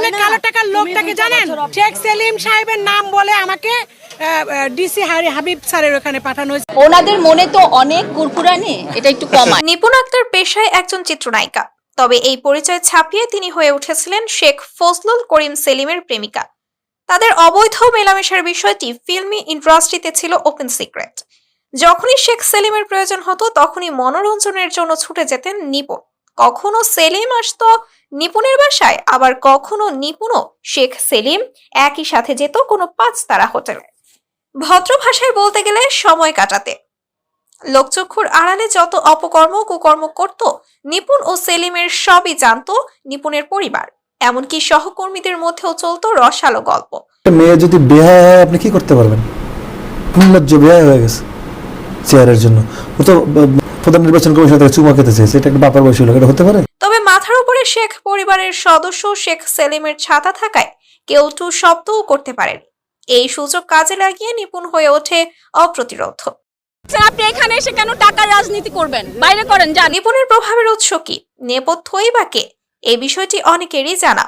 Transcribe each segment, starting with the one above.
অনেক কালো টাকার লোকটাকে জানেন? শেখ সেলিম সাহেবের নাম বলে আমাকে ডিসি হাবিব স্যারের ওখানে পাঠানো হয়েছে। ওনাদের মনে তো অনেক কুরকুরানি এটা একটু কমায়। নিপুণ আক্তার পেশায় একজন চিত্রনায়িকা। তবে এই পরিচয় ছাপিয়ে তিনি হয়ে উঠেছিলেন শেখ ফজলুল করিম সেলিমের প্রেমিকা। তাদের অবৈধ মেলামেশার বিষয়টি ফিল্মি ইন্ডাস্ট্রিতে ছিল ওপেন সিক্রেট। যখনই শেখ সেলিমের প্রয়োজন হতো তখনই মনোরঞ্জনের জন্য ছুটে যেতেন নিপুণ। কখনো সেলিম আসতো নিপুণের বাসায়, আবার কখনো নিপুণও শেখ সেলিম একই সাথে যেত কোনো পাঁচ তারা হোটেলে। ভদ্র ভাষায় বলতে গেলে সময় কাটাতে। লোকচক্ষুর আড়ালে যত অপকর্ম কুকর্ম করত, নিপুণ ও সেলিমের সবই জানতো নিপুণের পরিবার। এমনকি সহকর্মীদের মধ্যেও চলতো রসালো গল্প। মেয়ে যদি বেহায় হয়, আপনি কি করতে পারবেন? নির্লজ্জ বেহায় হয়ে গেছে চেয়ারের জন্য। ও তো প্রধান নির্বাচন কমিশন থেকে চুমা খেতে চেয়েছে এটা একটা বাপার বয়সী লোক এটা হতে পারে? তবে মাথার উপরে শেখ পরিবারের সদস্য শেখ সেলিমের ছাতা থাকায় কেউ টু শব্দও করতে পারেনি। এই সুযোগ কাজে লাগিয়ে নিপুণ হয়ে ওঠে অপ্রতিরোধ। আপনি এখানে এসে কেন টাকার রাজনীতি করবেন? বাইরে করেন জানি নিপুণের প্রভাবের উৎস কি? নেপথ্যই বা কে? এই বিষয়টি অনেকেরই জানা।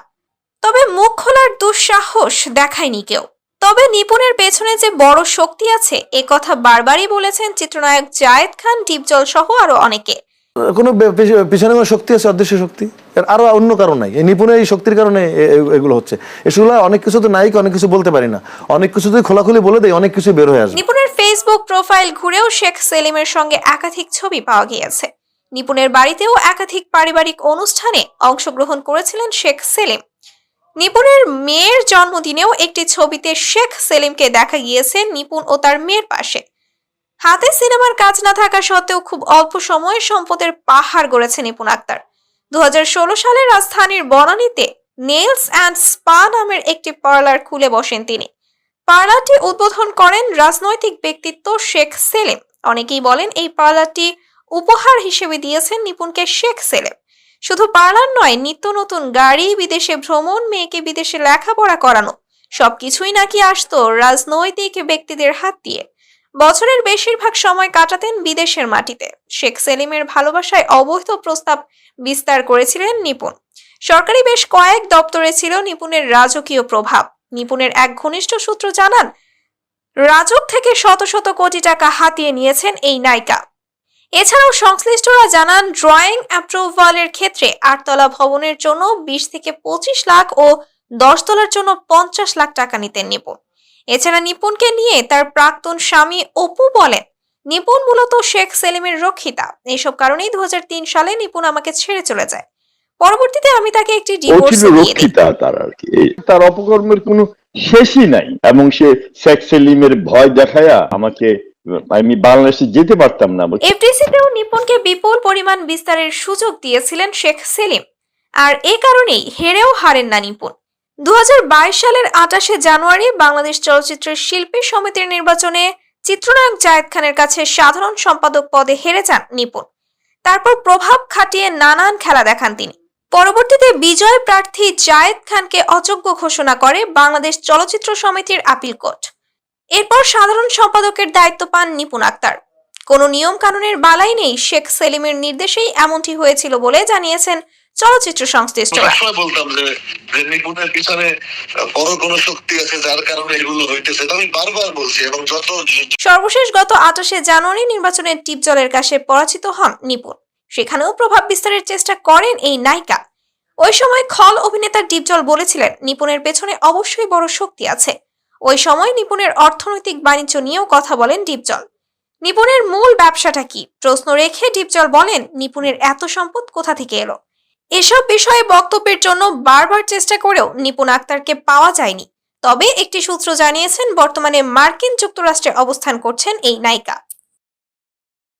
তবে মুখ খোলার দুঃসাহস দেখায়নি কেউ। তবে নিপুণের পেছনে যে বড় শক্তি আছে এ কথা বারবারই বলেছেন চিত্রনায়ক জায়েদ খান ডিপজল সহ আরও অনেকে। কোনো পিছনে কোনো শক্তি আছে অদৃশ্য শক্তি? আরও অন্য কারণ নাই। এই নিপুণের এই শক্তির কারণে এগুলো হচ্ছে। এগুলো অনেক কিছু তো নাই অনেক কিছু বলতে পারি না। অনেক কিছু যদি খোলাখুলি বলে দেয় অনেক কিছু বের হয়ে আসবে। নিপুণের ফেসবুক প্রোফাইল ঘুরেও শেখ সেলিমের সঙ্গে একাধিক ছবি পাওয়া গিয়েছে। নিপুণের বাড়িতেও একাধিক পারিবারিক অনুষ্ঠানে অংশগ্রহণ করেছিলেন শেখ সেলিম। নিপুণের মেয়ের জন্মদিনেও একটি ছবিতে শেখ সেলিমকে দেখা গিয়েছে নিপুণ ও তার মেয়ের পাশে। হাতে সিনেমার কাজ না থাকা সত্ত্বেও খুব অল্প সময়ে সম্পদের পাহাড় গড়েছে নিপুণ আক্তার। দু হাজার ষোলো সালে রাজধানীর বনানীতে নেলস অ্যান্ড স্পা নামের একটি পার্লার খুলে বসেন তিনি। পার্লারটি উদ্বোধন করেন রাজনৈতিক ব্যক্তিত্ব শেখ সেলিম। অনেকেই বলেন এই পার্লারটি উপহার হিসেবে দিয়েছেন নিপুণকে শেখ সেলিম। শুধু পার্লার নয়, নিত্য নতুন গাড়ি, বিদেশে ভ্রমণ, মেয়েকে বিদেশে লেখাপড়া করানো, সবকিছুই নাকি আসতো রাজনৈতিক ব্যক্তিদের হাত দিয়ে। বছরের বেশিরভাগ সময় কাটাতেন বিদেশের মাটিতে। শেখ সেলিমের ভালোবাসায় অবৈধ প্রস্তাব বিস্তার করেছিলেন নিপুণ। সরকারি বেশ কয়েক দপ্তরে ছিল নিপুণের রাজকীয় প্রভাব। নিপুণের এক ঘনিষ্ঠ সূত্র জানান, রাজক থেকে শত শত কোটি টাকা হাতিয়ে নিয়েছেন এই নায়িকা। এছাড়াও সংশ্লিষ্টরা জানান ড্রয়িং অ্যাপ্রুভালের ক্ষেত্রে আটতলা ভবনের জন্য বিশ থেকে পঁচিশ লাখ ও দশ তলার জন্য পঞ্চাশ লাখ টাকা নিতেন নিপুণ এছাড়া নিপুণকে নিয়ে তার প্রাক্তন স্বামী অপু বলেন নিপুণ মূলত শেখ সেলিমের রক্ষিতা। এইসব কারণেই দু হাজার তিন সালে নিপুণ আমাকে ছেড়ে চলে যায়। পরবর্তীতে আমি তাকে একটি ডিভোর্স দিয়ে দিই। তার আর কি তার অপকর্মের কোনো শেষই নাই। এবং সে শেখ সেলিমের ভয় দেখায়া আমাকে আমি বাংলাদেশে যেতে পারতাম না এফডিসিতেও নিপুণকে বিপুল পরিমাণ বিস্তারের সুযোগ দিয়েছিলেন শেখ সেলিম। আর এ কারণেই হেরেও হারেন না নিপুণ। দু সালের আটাশে জানুয়ারি বাংলাদেশ চলচ্চিত্রের শিল্পী সমিতির নির্বাচনে চিত্রনায়ক জায়েদ খানের কাছে সাধারণ সম্পাদক পদে হেরে যান নিপুণ। তারপর প্রভাব খাটিয়ে নানান খেলা দেখান তিনি। পরবর্তীতে বিজয় প্রার্থী জায়েদ খানকে অযোগ্য ঘোষণা করে বাংলাদেশ চলচ্চিত্র সমিতির আপিল কোর্ট। এরপর সাধারণ সম্পাদকের দায়িত্ব পান নিপুণ আক্তার। কোনো নিয়ম কানুনের বালাই নেই শেখ সেলিমের নির্দেশেই এমনটি হয়েছিল বলে জানিয়েছেন চলচ্চিত্র সবসময় বলতাম যে যে নিপুণের পিছনে বড় কোনো শক্তি আছে যার কারণে এগুলো হইতেছে। আমি বারবার বলছি এবং যত সর্বশেষ গত আঠাশে জানুয়ারি নির্বাচনের টিপজলের কাছে পরাজিত হন নিপুণ। সেখানেও প্রভাব বিস্তারের চেষ্টা করেন এই নায়িকা। ওই সময় খল অভিনেতা ডিপজল বলেছিলেন নিপুণের পেছনে অবশ্যই বড় শক্তি আছে। ওই সময় নিপুণের অর্থনৈতিক বাণিজ্য নিয়েও কথা বলেন ডিপজল। নিপুণের মূল ব্যবসাটা কি? প্রশ্ন রেখে ডিপজল বলেন, নিপুণের এত সম্পদ কোথা থেকে এলো? এসব বিষয়ে বক্তব্যের জন্য বারবার চেষ্টা করেও নিপুণ আক্তারকে পাওয়া যায়নি। তবে একটি সূত্র জানিয়েছেন, বর্তমানে মার্কিন যুক্তরাষ্ট্রে অবস্থান করছেন এই নায়িকা।